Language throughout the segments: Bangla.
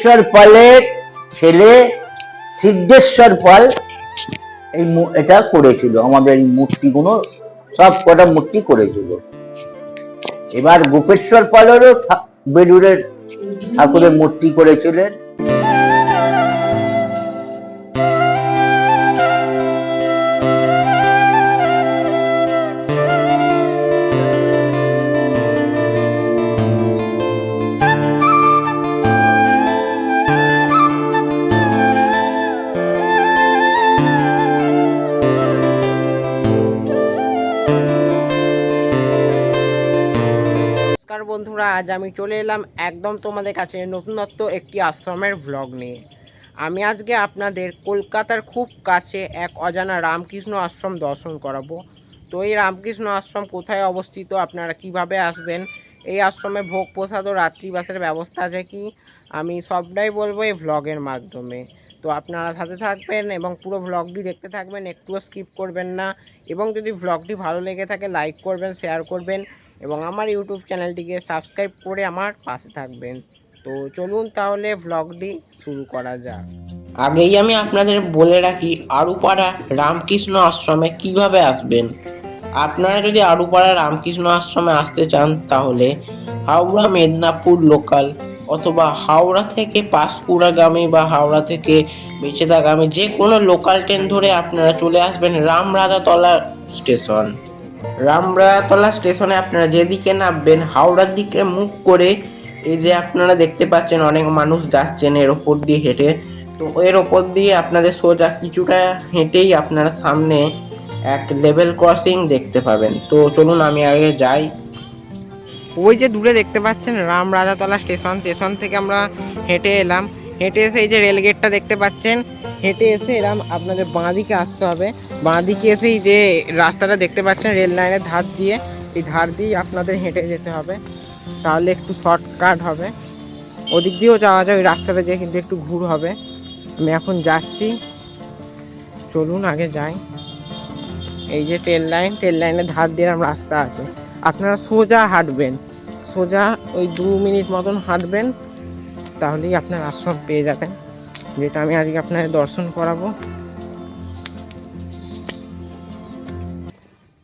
গোপেশ্বর পালের ছেলে সিদ্ধেশ্বর পাল এই এটা করেছিল। আমাদের এই মূর্তিগুলো সব কটা মূর্তি করেছিল। এবার গোপেশ্বর পালেরও বেলুরের ঠাকুরের মূর্তি করেছিলেন। আজ আমি চলে এলাম একদম তোমাদের কাছে নতুনত্ব একটি আশ্রমের ব্লগ নিয়ে। আমি আজকে আপনাদের কলকাতার খুব কাছে এক অজানা রামকৃষ্ণ আশ্রম দর্শন করাবো। তো এই রামকৃষ্ণ আশ্রম কোথায় অবস্থিত? আপনারা কীভাবে আসবেন? এই আশ্রমে ভোগ প্রসাদ ও রাত্রিবাসের ব্যবস্থা আছে কি? আমি সবটাই বলব এই ভ্লগের মাধ্যমে। তো আপনারা সাথে থাকবেন এবং পুরো ভ্লগটি দেখতে থাকবেন, একটুও স্কিপ করবেন না। এবং যদি ভ্লগটি ভালো লেগে থাকে লাইক করবেন শেয়ার করবেন। এবং আমার ইউটিউব চ্যানেলটিকে সাবস্ক্রাইব করে আমার পাশে থাকবেন। তো চলুন তাহলে ভ্লগটি শুরু করা যাক। আগেই আমি আপনাদের বলে রাখি, আরুপাড়া রামকৃষ্ণ আশ্রমে কীভাবে আসবেন? আপনারা যদি আরুপাড়া রামকৃষ্ণ আশ্রমে আসতে চান, তাহলে হাওড়া মেদিনীপুর লোকাল অথবা হাওড়া থেকে পাঁশকুড়াগামী বা হাওড়া থেকে বেচেদাগামী যে কোনো লোকাল ট্রেন ধরে আপনারা চলে আসবেন রামরাজাতলা স্টেশন রামরায়াতলা স্টেশনে আপনারা যেদিকে নামবেন, হাওড়ার দিকে মুখ করে এই যে আপনারা দেখতে পাচ্ছেন অনেক মানুষ যাচ্ছেন এর ওপর দিয়ে হেঁটে। তো এর ওপর দিয়ে আপনাদের সোজা কিছুটা হেঁটেই আপনারা সামনে এক লেভেল ক্রসিং দেখতে পাবেন। তো চলুন আমি আগে যাই। ওই যে দূরে দেখতে পাচ্ছেন রাম রাজাতলা স্টেশন স্টেশন থেকে আমরা হেঁটে এলাম। হেঁটে এসে এই যে রেল গেটটা দেখতে পাচ্ছেন, হেঁটে এসে এরম আপনাদের বাঁ দিকে আসতে হবে। বাঁ দিকে এসে এই যে রাস্তাটা দেখতে পাচ্ছেন রেল লাইনের ধার দিয়ে, এই ধার দিয়ে আপনাদের হেঁটে যেতে হবে। তাহলে একটু শর্টকাট হবে। ওদিক দিয়েও যাওয়া যায়, ওই রাস্তাটা দিয়ে কিন্তু একটু ঘুর হবে। আমি এখন যাচ্ছি। চলুন আগে যাই। এই যে ট্রেন লাইন ট্রেন লাইনের ধার দিয়ে রাস্তা আছে। আপনারা সোজা হাঁটবেন। সোজা ওই দু মিনিট মতন হাঁটবেন। তাহলেই আপনার আশ্রম পেয়ে যাবেন। যেটা আমি আজকে আপনাদের দর্শন করাবো।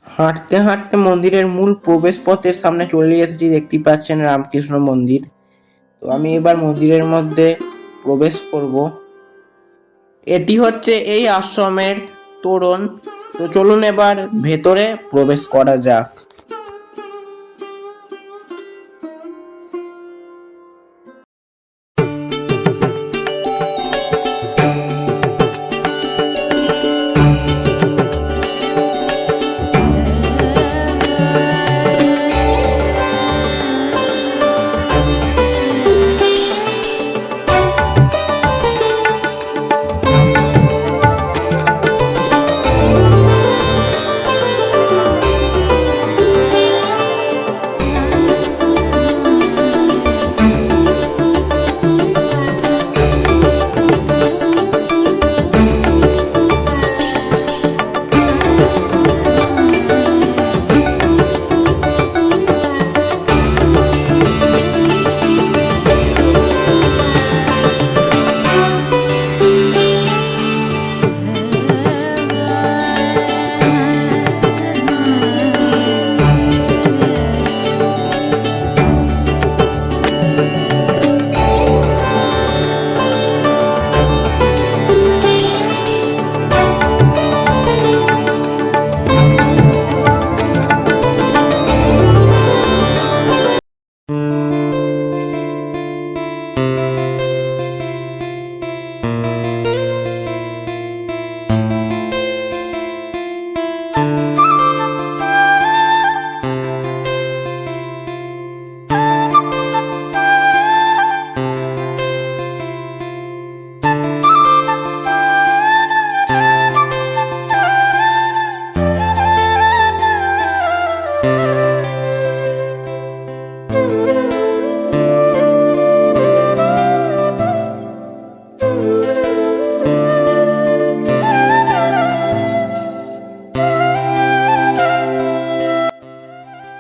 হাঁটতে হাঁটতে মন্দিরের মূল প্রবেশ পথের সামনে চলে এসেছি দেখতে পাচ্ছেন রামকৃষ্ণ মন্দির। তো আমি এবার মন্দিরের মধ্যে প্রবেশ করব। এটি হচ্ছে এই আশ্রমের তোরণ। তো চলুন এবার ভেতরে প্রবেশ করা যাক।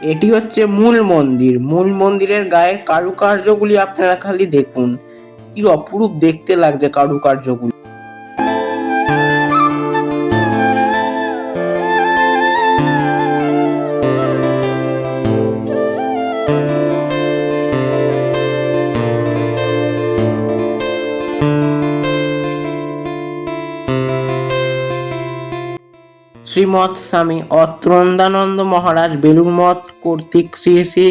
এটি হচ্ছে মূল মন্দির। মূল মন্দিরের গায়ে কারুকার্যগুলি আপনারা খালি দেখুন। কি অপরূপ দেখতে লাগছে কারুকার্যগুলো। শ্রীমৎ স্বামী অত্রন্দানন্দ মহারাজ বেলুর কর্তৃক শ্রী শ্রী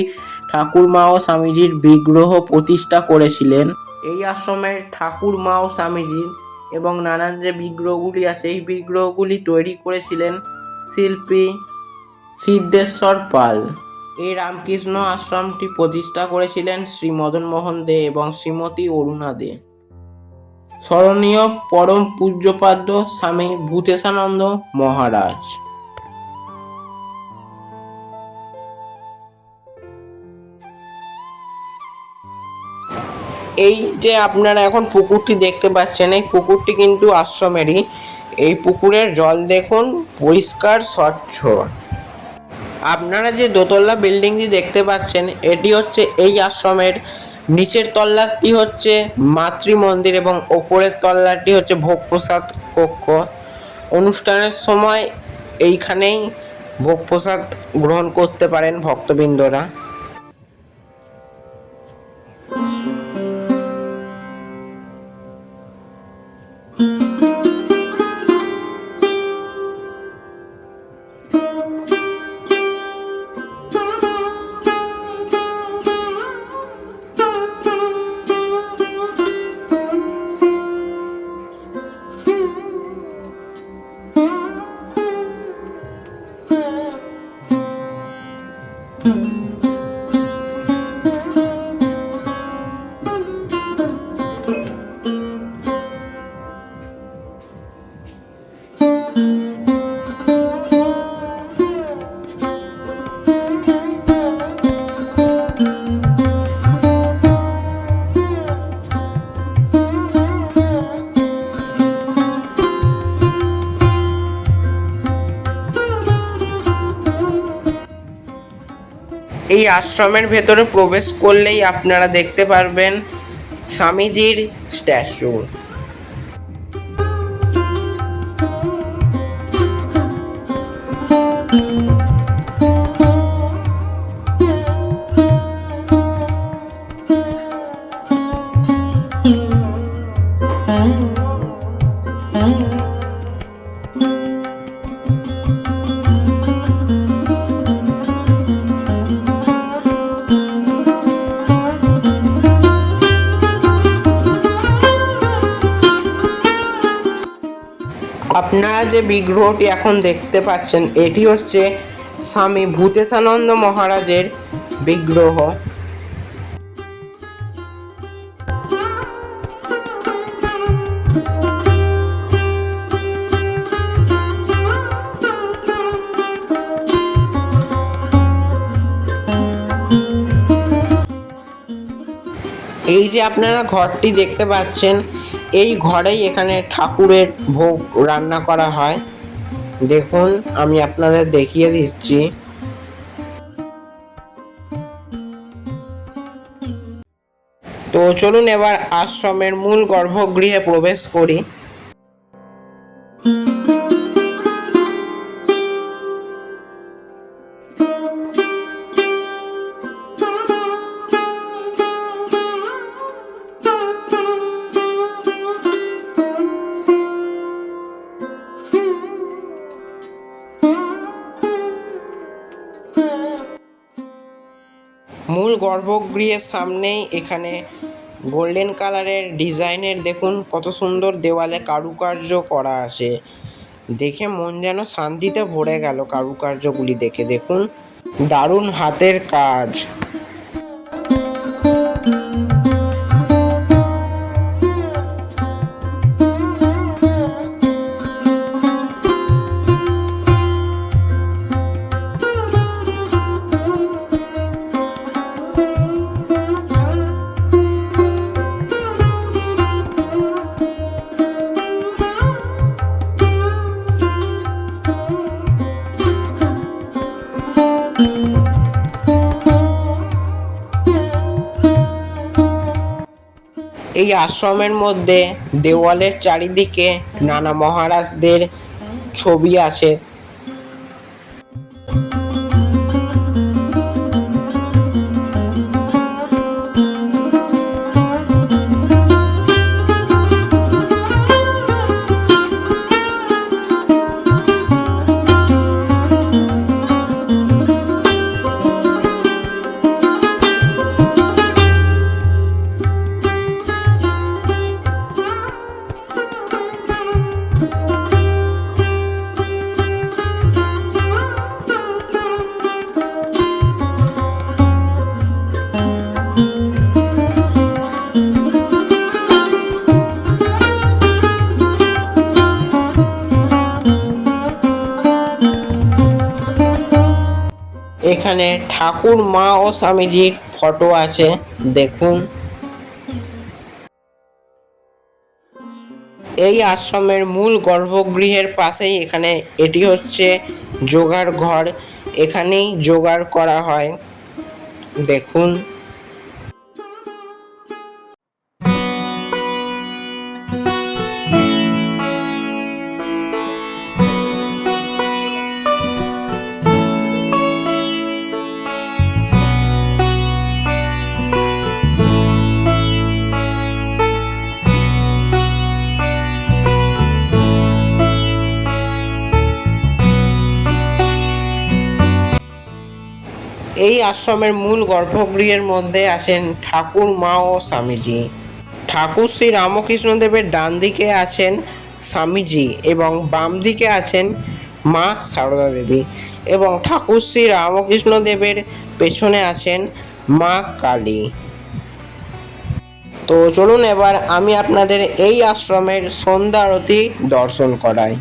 ঠাকুরমা ও স্বামীজির বিগ্রহ প্রতিষ্ঠা করেছিলেন। এই আশ্রমের ঠাকুরমা ও স্বামীজির এবং নানান যে বিগ্রহগুলি আছে এই বিগ্রহগুলি তৈরি করেছিলেন শিল্পী সিদ্ধেশ্বর পাল। এই রামকৃষ্ণ আশ্রমটি প্রতিষ্ঠা করেছিলেন শ্রী মদন মোহন দে এবং শ্রীমতী অরুণা দে। স্মরণীয় পরম পূজ্যপাদ্য স্বামী ভূতেশানন্দ মহারাজ। এই যে আপনারা এখন পুকুরটি দেখতে পাচ্ছেন, এই পুকুরটি কিন্তু আশ্রমেরই। এই পুকুরের জল দেখুন, পরিষ্কার, স্বচ্ছ। আপনারা যে দোতলা বিল্ডিংটি দেখতে পাচ্ছেন, এটি হচ্ছে এই আশ্রমের নিচের তল্লাটি হচ্ছে মাতৃ মন্দির এবং ওপরের তল্লাটি হচ্ছে ভোগ প্রসাদ কক্ষ। অনুষ্ঠানের সময় এইখানেই ভোগ প্রসাদ গ্রহণ করতে পারেন ভক্তবৃন্দরা। আশ্রমের ভেতরে প্রবেশ করলেই আপনারা দেখতে পারবেন স্বামীজির স্ট্যাচু। বিগ্রহটি এখন দেখতে পাচ্ছেন। এটি হচ্ছে স্বামী ভূতেশানন্দ মহারাজের বিগ্রহ। এই যে আপনারা ঘরটি দেখতে পাচ্ছেন এই ঘরেই এখানে ঠাকুরের ভোগ রান্না করা হয়। দেখুন, আমি আপনাদের দেখিয়ে দিচ্ছি। তো চলুন এবার আশ্রমের মূল গর্ভগৃহে প্রবেশ করি। গর্ভগৃহের সামনেই এখানে গোল্ডেন কালারের ডিজাইনের দেখুন কত সুন্দর দেওয়ালে কারুকার্য করা আছে। দেখে মন যেন শান্তিতে ভরে গেল কারুকার্যগুলি দেখে। দেখুন, দারুণ হাতের কাজ। আশ্রমের মধ্যে দেওয়ালের চারিদিকে নানা মহারাজদের ছবি আছে। ঠাকুর, মা ও স্বামীজির ফটো আছে, দেখুন। এই আশ্রমের মূল গর্ভগৃহের পাশেই এখানে এটি হচ্ছে যোগার ঘর। এখানেই যোগার করা হয়। দেখুন। আশ্রমের মূল গর্ভগৃহের মধ্যে আছেন ঠাকুর মা ও স্বামীজি। ঠাকুর শ্রী রামকৃষ্ণদেবের ডান দিকে আছেন স্বামীজি এবং বাম দিকে আছেন মা সারদা দেবী এবং ঠাকুর শ্রী রামকৃষ্ণদেবের পেছনে আছেন মা কালী। তো চলুন এবার আমি আপনাদের এই আশ্রমের সন্ধ্যা আরতি দর্শন করাই।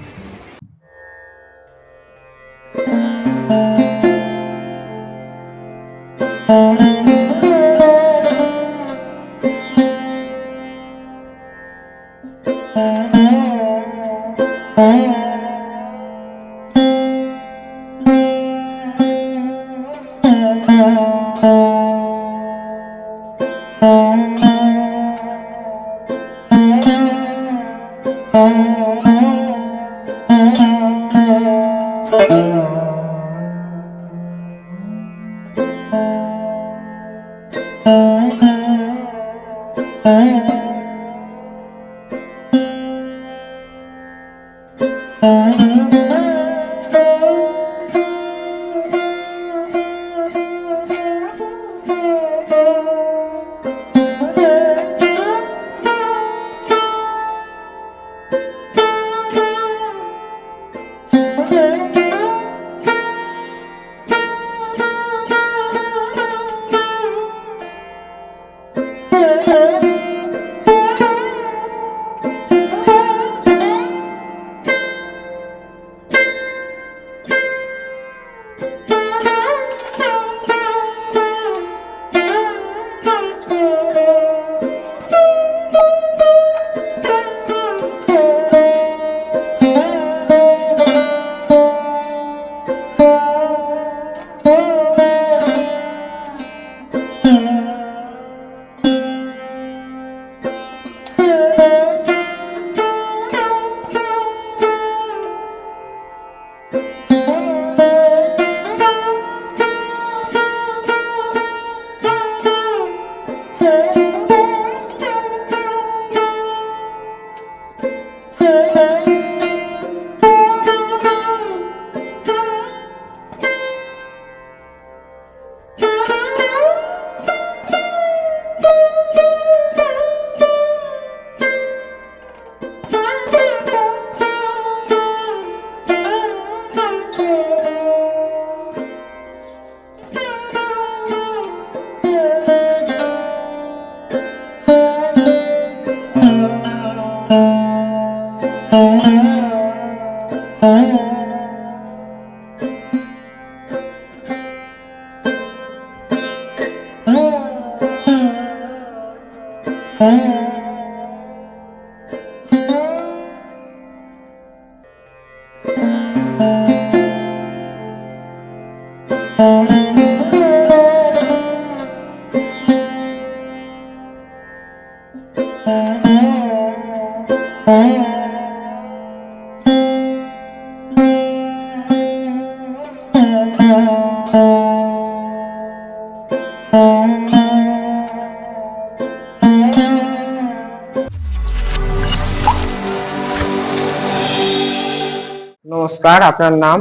নমস্কার আপনার নাম?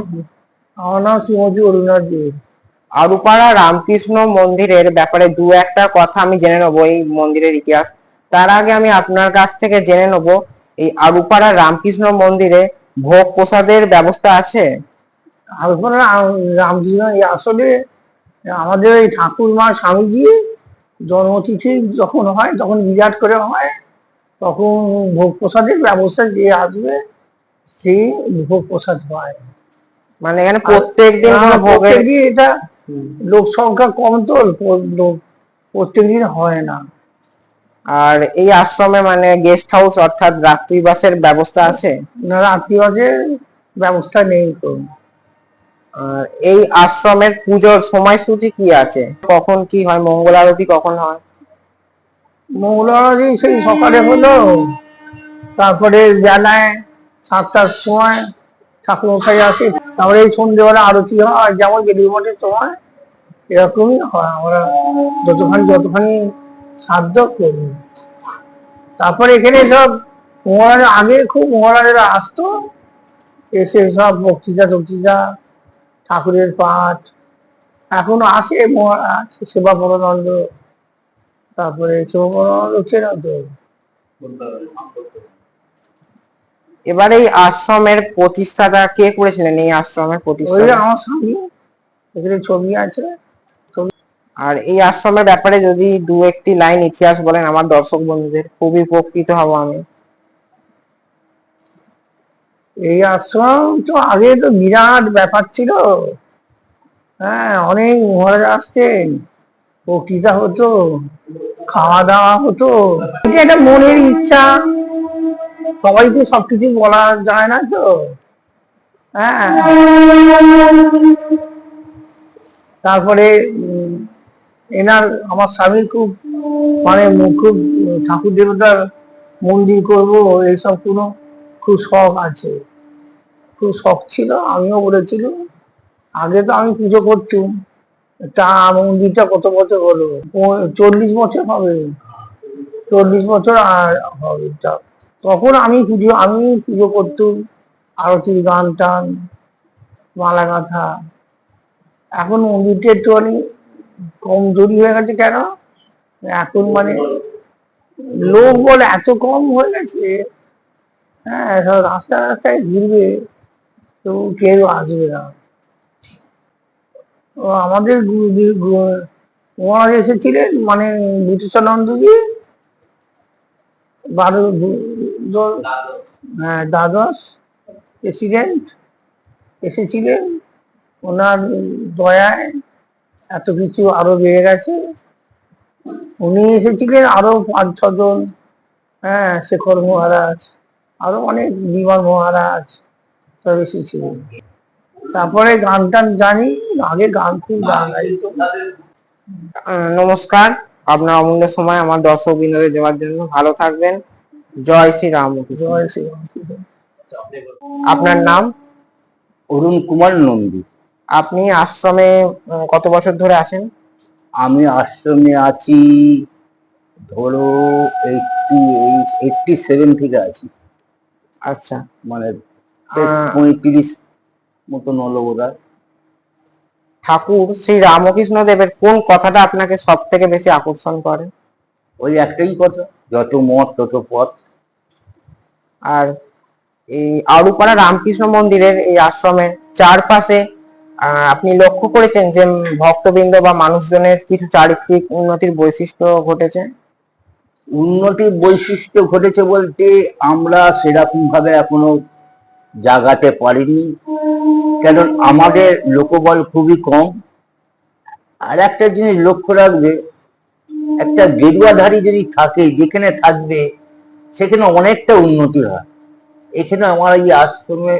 আমার নাম শ্রীমতী দেব আরুপাড়া রামকৃষ্ণ মন্দিরের ব্যাপারে দু একটা কথা আমি জেনে নেব এই মন্দিরের ইতিহাস। তার আগে আমি আপনার কাছ থেকে জেনে নেব এই আরুপাড়া রামকৃষ্ণ মন্দিরে ভোগ প্রসাদের ব্যবস্থা আছে? রামকৃষ্ণ আসলে আমাদের এই ঠাকুর মা স্বামীজি জন্মতিথি যখন হয় তখন বিরাট করে হয় তখন ভোগ প্রসাদের ব্যবস্থা যে আসবে সেই ভোগ প্রসাদ হয়। মানে এখানে প্রত্যেক দিন ভোগের এটা লোক সংখ্যা কম তো লোক প্রত্যেকদিন হয় না। আর এই আশ্রমে মানে গেস্ট হাউস অর্থাৎ রাত্রিবাসের ব্যবস্থা আছে? না রাত্রিবাসের ব্যবস্থা নেই তো। আর এই আশ্রমের পুজোর সময়সূচি কি আছে? কখন কি হয়? মঙ্গল আরতি কখন হয়? মঙ্গলবার সেই সকালে হলো। তারপরে বেলায় সাতটার সময় ঠাকুর মশাই আসে। তারপরে এই সন্ধ্যেবেলা আরতি হয়, যেমন গেরুয়া মঠের সময় এরকমই হয়। আমরা যতখানি যতখানি সাধ্য করি। তারপরে এখানে সব মহারাজের আগে খুব মহারাজেরা আসতো। এসে সব বক্তৃতা টক্তৃতা, ঠাকুরের পাঠ। এখনও আসে মহারাজ সেবা পরানন্দ তারপরে সেবা চেনা তো? এবার এই আশ্রমের প্রতিষ্ঠাতা কে করেছিলেন? এই আশ্রমের ওই প্রতিষ্ঠাতা আমার স্বামী। এখানে ছবি আছে। আর এই আশ্রমের ব্যাপারে যদি দু একটি লাইন ইতিহাস বলেন আমার দর্শক বন্ধুদের খুবই উপকৃত হব আমি। এই আশ্রম তো আগে তো বিরাট ব্যাপার ছিল। হ্যাঁ অনেক মহারাজ আসতেন। বক্তৃতা হতো। খাওয়া দাওয়া হতো। এটা একটা মনের ইচ্ছা। সবাই সবাইকে সবকিছু বলা যায় না তো? হ্যাঁ। তারপরে এনার, আমার স্বামীর খুব মানে খুব ঠাকুর দেবতার মন্দির করব, এইসব কোনো খুব শখ আছে। খুব শখ ছিল, আমিও বলেছিলাম, আগে তো আমি পুজো করতাম। তা মন্দিরটা কত বছর হলো? চল্লিশ বছর হবে। চল্লিশ বছর আর হবে। তা তখন আমি পুজো আমি পুজো করতাম, আরতির গান টান মালা গাঁথা এখন মন্দিরটা একটুখানি কমজোরি হয়ে গেছে কেন? এখন মানে লোক বলে এত কম হয়ে গেছে। হ্যাঁ সব রাস্তায় ঘুরবে, তো কেউ আসবে না। আমাদের গু- এসেছিলেন মানে বিটিশানন্দজি বারো হ্যাঁ দ্বাদশ প্রেসিডেন্ট এসেছিলেন। ওনার দয়ায় এত কিছু আরও বেড়ে গেছে। উনি এসেছিলেন আরও পাঁচ ছজন হ্যাঁ শেখর মহারাজ, আরও অনেক বিমান মহারাজ সব এসেছিলেন। তারপরে গান টান জানি আগে গান খুব গান গাইতো। নমস্কার আপনার অমূল্য সময় আমার দর্শক বিনোদে দেওয়ার জন্য। ভালো থাকবেন। জয় শ্রী রাম জয় শ্রীরাম আপনার নাম? অরুণ কুমার নন্দী। আপনি আশ্রমে কত বছর ধরে আছেন? আমি আশ্রমে আছি ধরো এইটটি এইট এইটটি সেভেন থেকে আছি। আচ্ছা। মানে পঁয়ত্রিশ মতন হলো বোধহয়। ঠাকুর শ্রী রামকৃষ্ণ দেবের কোন কথাটা আপনাকে সব থেকে বেশি আকর্ষণ করে? ওই একটাই কথা যত মত তত পথ। আর এই আড়ুপাড়া রামকৃষ্ণ মন্দিরের এই আশ্রমের চারপাশে আপনি লক্ষ্য করেছেন যে ভক্তবৃন্দ বা মানুষজনের কিছু চারিত্রিক উন্নতির বৈশিষ্ট্য ঘটেছে? উন্নতির বৈশিষ্ট্য ঘটেছে বলতে আমরা সেরকম ভাবে এখনও জাগাতে পারিনি। কারণ আমাদের লোকবল খুবই কম। আর একটা জিনিস লক্ষ্য রাখবে, একটা গেরুয়াধারী যদি থাকে, যেখানে থাকবে, সেখানে অনেকটা উন্নতি হয়। এখানে আমার এই আশ্রমে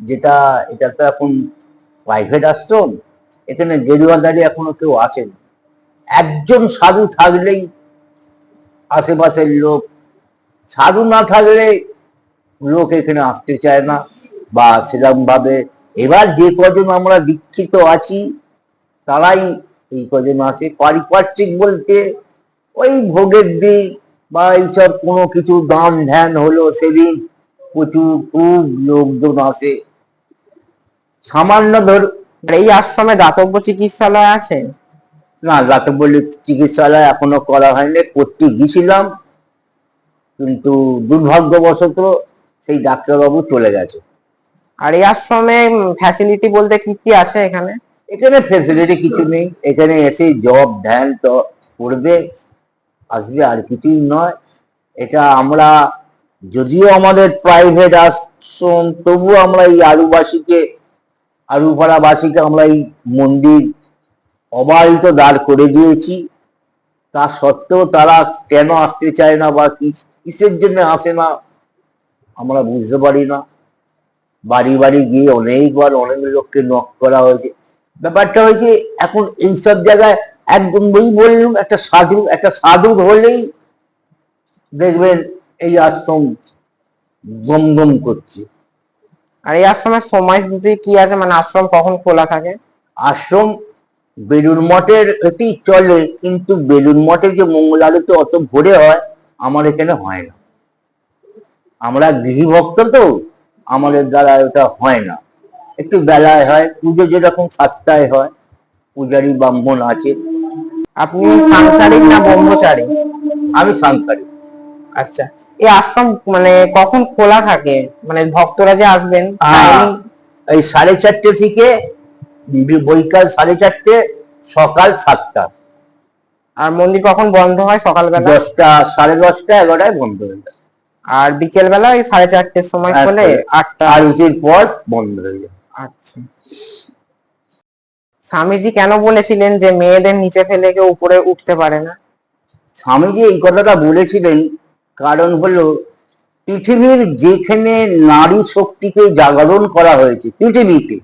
যেটা, এটা তো এখন প্রাইভেট আশ্রম, এখানে গেরুয়াধারী এখনও কেউ আসেন। একজন সাধু থাকলেই আশেপাশের লোক, সাধু না থাকলে লোক এখানে আসতে চায় না। বা সেরকম ভাবে এবার যে কজন আমরা দীক্ষিত আছি তারাই এই কজন আছে। পারিপার্শ্বিক বলতে ওই ভোগের দিক বা এইসব কোনো কিছু দান ধ্যান হলো সেদিন প্রচুর খুব লোকজন আসে। সামান্য ধর এই আশ্রমে দাতব্য চিকিৎসালয় আছে? না দাতব্য চিকিৎসালয় এখনও করা হয়নি। করতে গেছিলাম কিন্তু দুর্ভাগ্যবশত সেই ডাক্তারবাবু চলে গেছে। আর এই আশ্রমে ফ্যাসিলিটি বলতে কি কি আছে এখানে? এখানে ফ্যাসিলিটি কিছু নেই। এখানে এসে জব ধ্যান তো করবে আসবে আর কিছুই নয়। এটা আমরা যদিও আমাদের প্রাইভেট আশ্রম তবুও আমরা এই আলুবাসীকে আলুপাড়াবাসীকে আমরা এই মন্দির অবারিত দাঁড় করে দিয়েছি। তা সত্ত্বেও তারা কেন আসতে চায় না বা কিসের জন্য আসে না? আমরা বুঝতে পারি না। বাড়ি বাড়ি গিয়ে অনেকবার অনেক লোককে নক করা হয়েছে। ব্যাপারটা হয়েছে এখন এইসব জায়গায় একদম ওই বললাম একটা সাধু একটা সাধু হলেই দেখবেন এই আশ্রম গম গম করছে। আর এই আশ্রমের সময় কি আছে মানে আশ্রম কখন খোলা থাকে? আশ্রম বেলুন মঠের এটি চলে কিন্তু বেলুন মঠে যে মঙ্গল আরতি অত ভোরে হয় আমার এখানে হয় না। আমরা গৃহভক্ত তো আমাদের দ্বারা ওটা হয় না। একটু বেলায় হয় পুজো যেরকম সাতটায় হয় পূজারি ব্রাহ্মণ আছে। আপনি সাংসারিক না ব্রহ্মচারী? আমি সাংসারিক। আচ্ছা এই আশ্রম মানে কখন খোলা থাকে? মানে ভক্তরা যে আসবেন? এই সাড়ে চারটে থেকে বৈকাল সাড়ে চারটে সকাল সাতটা। আর মন্দির কখন বন্ধ হয় সকালবেলা? দশটা সাড়ে দশটা এগারোটায় বন্ধ হয়ে যায়। আর বিকেল বেলা ওই সাড়ে চারটের সময় আচ্ছা। খোলে আটটা আরতির পর বন্ধ হয়ে যায় আচ্ছা। স্বামীজি কেন বলেছিলেন যে মেয়েদের নিচে ফেলে কেউ উপরে উঠতে পারে না? স্বামীজি এই কথাটা বলেছিলেন কারণ হলো পৃথিবীর যেখানে নারী শক্তিকে জাগরণ করা হয়েছে পৃথিবীতে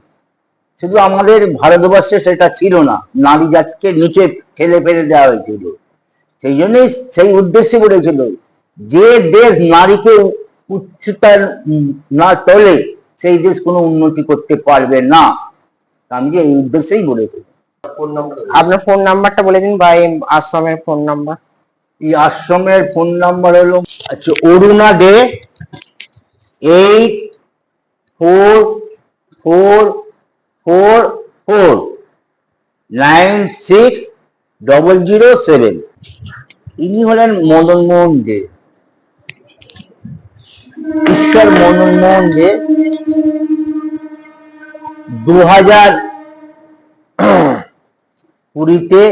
শুধু আমাদের ভারতবর্ষে সেটা ছিল না নারী জাতকে নিচে ঠেলে ফেলে দেওয়া হয়েছিল। সেই জন্যই সেই উদ্দেশ্যে বলেছিল যে দেশ নারীকে উচ্চতার না তোলে সেই দেশ কোনো উন্নতি করতে পারবে না। আমি যে এই উদ্দেশ্যেই বলেছি আপনার ফোন নাম্বারটা বলে দিন বা এই আশ্রমের ফোন নাম্বার। এই আশ্রমের ফোন নাম্বার হলো আচ্ছা Aruna Dey eight four four four four nine six double zero seven. ইনি হলেন মদন মোহন দে। ঈশ্বর মদন মোহন দে দু হাজার কুড়িতে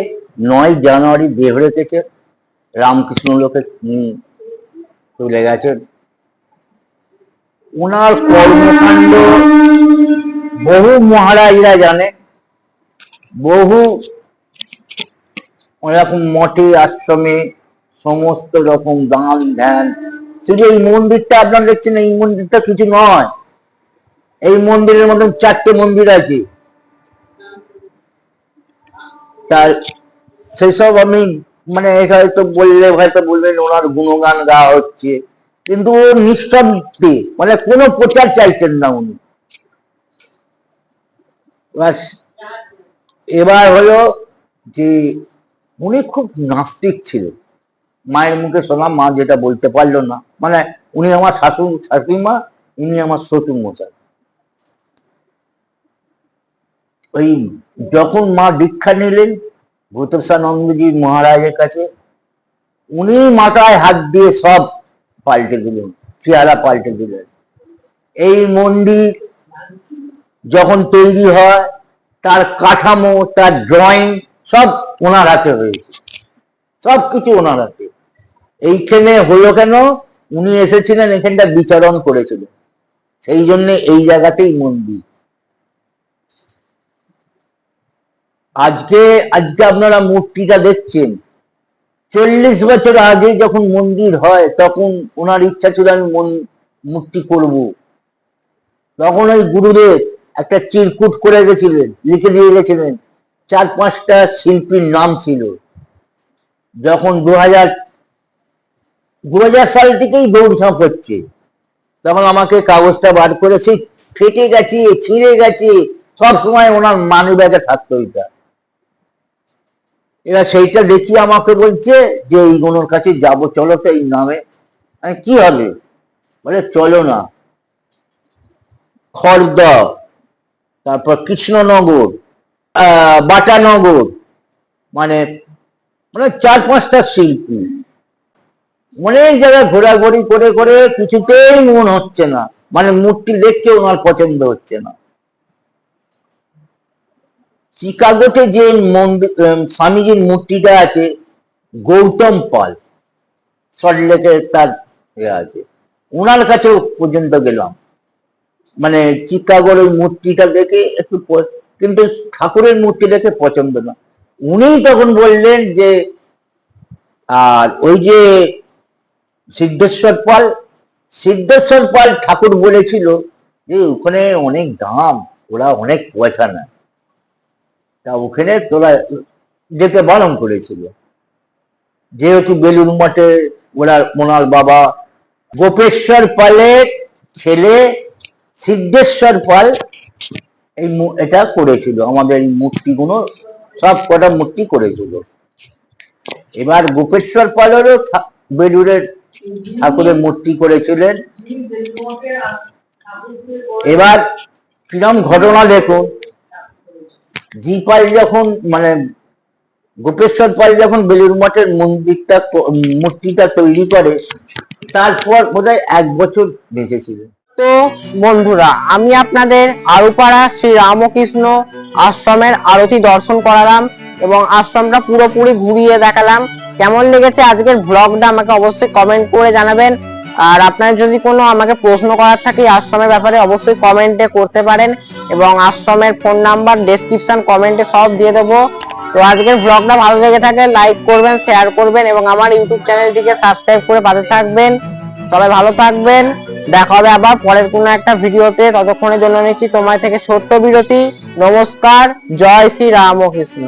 নয় জানুয়ারি দেহ রেখেছে রামকৃষ্ণ লোকে চলে গেছেন ওনার কর্মকাণ্ড বহু মহারাজরা জানে, বহু ওরকম মঠে, আশ্রমে, সমস্ত রকম দান ধ্যান শুধু এই মন্দিরটা আপনারা দেখছেন এই মন্দিরটা কিছু নয়। এই মন্দিরের মতন চারটে মন্দির আছে। তার সেসব আমি মানে হয়তো বললে, হয়তো বলবেন ওনার গুণগান গাওয়া হচ্ছে। কিন্তু ও নিঃশব্দে মানে কোনো প্রচার চাইতেন না উনি। এবার হলো যে উনি খুব নাস্তিক ছিলেন। মায়ের মুখে শোনা, মা যেটা বলতে পারল না। মানে উনি আমার শাশুড় শাশুড়ি মা ইনি আমার শ্বশুর মশাই ওই যখন মা দীক্ষা নিলেন, ভূতসানন্দজি মহারাজের কাছে, উনি মাথায় হাত দিয়ে সব পাল্টে দিলেন, চেহারা পাল্টে দিলেন। এই মন্দির যখন তৈরি হয়, তার কাঠামো, তার ড্রয়িং সব ওনার হাতে হয়েছে। সব কিছু ওনার হাতে। এইখানে হলো কেন? উনি এসেছিলেন, এখানটা বিচরণ করেছিলেন সেই জন্য এই জায়গাতেই মন্দির। আজকে আজকে আপনারা মূর্তিটা দেখছেন। চল্লিশ বছর আগে যখন মন্দির হয়, তখন ওনার ইচ্ছা ছিল, আমি মূর্তি করব। তখন ওই গুরুদেব একটা চিরকুট করে গেছিলেন লিখে দিয়ে গেছিলেন চার পাঁচটা শিল্পীর নাম ছিল। যখন দু হাজার দু হাজার সাল থেকেই দৌড়ঝাঁপ হচ্ছে। তখন আমাকে কাগজটা বার করে সেই ফেটে গেছে, ছিঁড়ে গেছে, সব সময় ওনার মানি ব্যাগে থাকতো ওইটা এবার সেইটা দেখি আমাকে বলছে যে, এই গুনোর কাছে যাব, চলো তো এই নামে। কি হবে? বলে, চলো না। খর্দ, তারপর কৃষ্ণনগর বাটানগর মানে মানে চার পাঁচটা শিল্পী। অনেক জায়গায় ঘোরাঘুরি করে করে কিছুতেই মন হচ্ছে না। মানে মূর্তি দেখতে ওনার পছন্দ হচ্ছে না। চিকাগোতে যে মন্দির স্বামীজির মূর্তিটা আছে, গৌতম পাল সল্টলেকে তার ইয়ে আছে। ওনার কাছেও পর্যন্ত গেলাম। মানে চিকাগোর ওই মূর্তিটা দেখে একটু কিন্তু ঠাকুরের মূর্তি দেখে পছন্দ না। উনি তখন বললেন যে, আর ওই যে সিদ্ধেশ্বর পাল সিদ্ধেশ্বর পাল ঠাকুর বলেছিল যে ওখানে অনেক দাম, ওরা অনেক পয়সা নেয়। তা ওখানে তোরা যেতে বারণ করেছিল। যেহেতু বেলুর মঠে ওরা মোনাল বাবা, গোপেশ্বর পালের ছেলে সিদ্ধেশ্বর পাল এই এটা করেছিল। আমাদের মূর্তিগুলো, সব কটা মূর্তি করেছিল। এবার গোপেশ্বর পালেরও বেলুরের ঠাকুরের মূর্তি করেছিলেন। এবার কিরম ঘটনা দেখুন জি পাল যখন মানে গোপেশ্বর পাল যখন বেলুর মঠের মন্দিরটা মূর্তিটা তৈরি করে, তারপর বোধহয় এক বছর বেঁচেছিলেন তো বন্ধুরা, আমি আপনাদের আরুপাড়া শ্রী রামকৃষ্ণ আশ্রমের আরতি দর্শন করালাম এবং আশ্রমটা পুরোপুরি ঘুরিয়ে দেখালাম। কেমন লেগেছে আজকের ব্লগটা আমাকে অবশ্যই কমেন্ট করে জানাবেন। আর আপনার যদি কোনো আমাকে প্রশ্ন করার থাকে আশ্রমের ব্যাপারে অবশ্যই কমেন্টে করতে পারেন এবং আশ্রমের ফোন নাম্বার ডেসক্রিপশন কমেন্টে সব দিয়ে দেবো। তো আজকের ব্লগটা ভালো লেগে থাকে লাইক করবেন শেয়ার করবেন এবং আমার ইউটিউব চ্যানেলটিকে সাবস্ক্রাইব করে পাশে থাকবেন। সবাই ভালো থাকবেন। দেখা হবে আবার পরের কোনো একটা ভিডিওতে। ততক্ষণের জন্য নিচ্ছি তোমার থেকে ছোট্ট বিরতি। নমস্কার, জয় শ্রী রামকৃষ্ণ।